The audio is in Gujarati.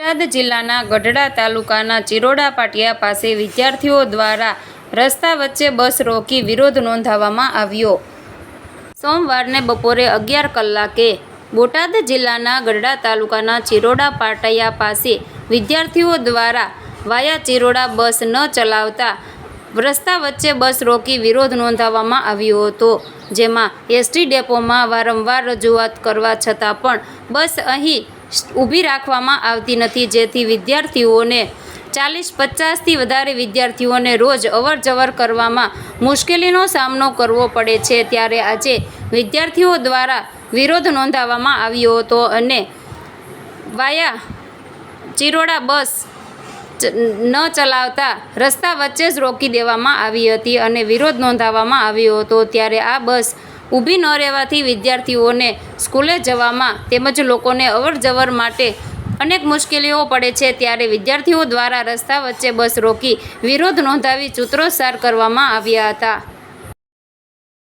બોટાદ જિલ્લાના ગઢડા તાલુકાના ચિરોડા પાટિયા પાસે વિદ્યાર્થીઓ દ્વારા રસ્તા વચ્ચે બસ રોકી વિરોધ નોંધાવવામાં આવ્યો. સોમવારને બપોરે અગિયાર કલાકે બોટાદ જિલ્લાના ગઢડા તાલુકાના ચિરોડા પાટિયા પાસે વિદ્યાર્થીઓ દ્વારા વાયા ચિરોડા બસ ન ચલાવતા રસ્તા વચ્ચે બસ રોકી વિરોધ નોંધાવવામાં આવ્યો હતો, જેમાં એસટી ડેપોમાં વારંવાર રજૂઆત કરવા છતાં પણ બસ અહીં ઊભી રાખવામાં આવતી નથી. જેથી વિદ્યાર્થીઓને ચાલીસ પચાસથી વધારે વિદ્યાર્થીઓને રોજ અવર જવર કરવામાં મુશ્કેલીનો સામનો કરવો પડે છે. ત્યારે આજે વિદ્યાર્થીઓ દ્વારા વિરોધ નોંધાવવામાં આવ્યો હતો અને વાયા ચિરોડા બસ ન ચલાવતા રસ્તા વચ્ચે જ રોકી દેવામાં આવી હતી અને વિરોધ નોંધાવવામાં આવ્યો હતો. ત્યારે આ બસ ઊભી ન રહેવાથી વિદ્યાર્થીઓને સ્કૂલે જવામાં તેમજ લોકોને અવર જવર માટે અનેક મુશ્કેલીઓ પડે છે ત્યારે વિદ્યાર્થીઓ દ્વારા રસ્તા વચ્ચે બસ રોકી વિરોધ નોંધાવી સૂત્રોચ્ચાર કરવામાં આવ્યા હતા.